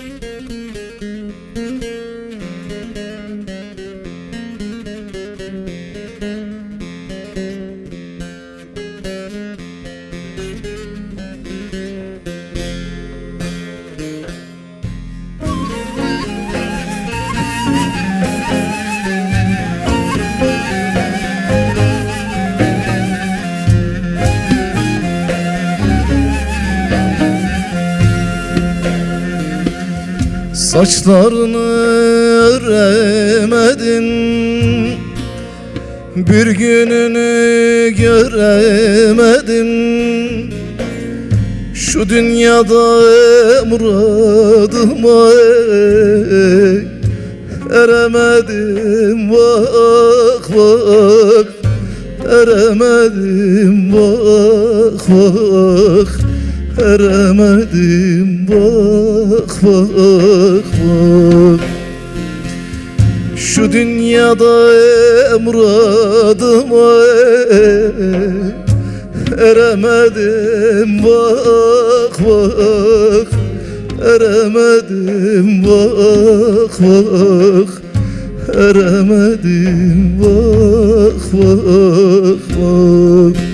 Música Saçlarını öremedin. Bir gününü göremedin. Şu dünyada muradıma Eremedim. Vak vak Eremedim. Vak vak Eremedim bak bak bak Şu dünyada emradıma Eremedim bak bak. Eremedim bak bak. Eremedim bak bak bak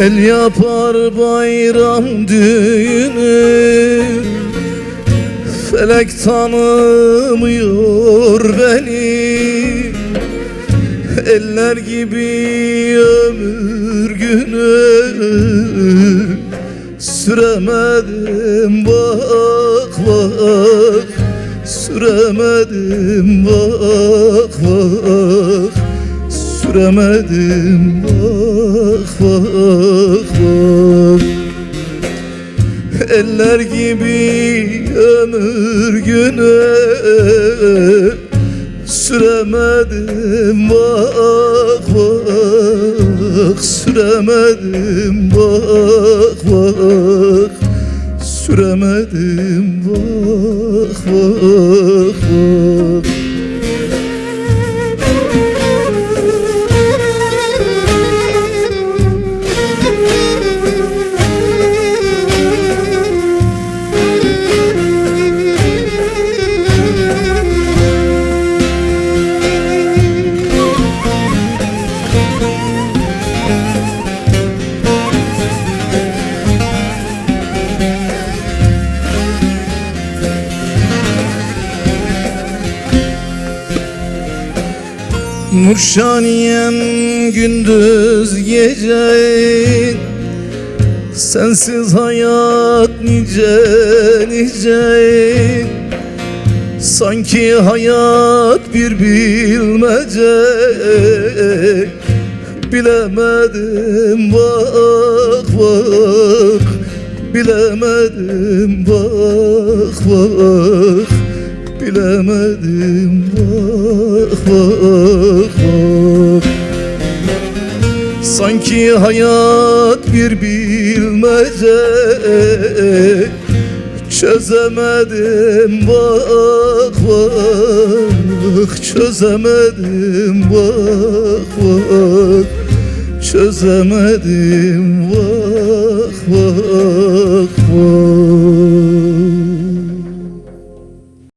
El yapar bayram düğünü Felek tanımıyor beni. Eller gibi ömür günü Süremedim bak bak Süremedim bak bak Süremedim bak bak Eller gibi ömür günü Süremedim bak bak Süremedim bak bak Süremedim bak bak bak Nurşaniyem gündüz gece Sensiz hayat nice nice. Sanki hayat bir bilmece Bilemedim bak bak Bilemedim bak bak Bilemedim. Bak bak bak Sanki hayat bir bilmece Çözemedim. Bak bak Çözemedim. Bak bak Çözemedim. Bak bak bak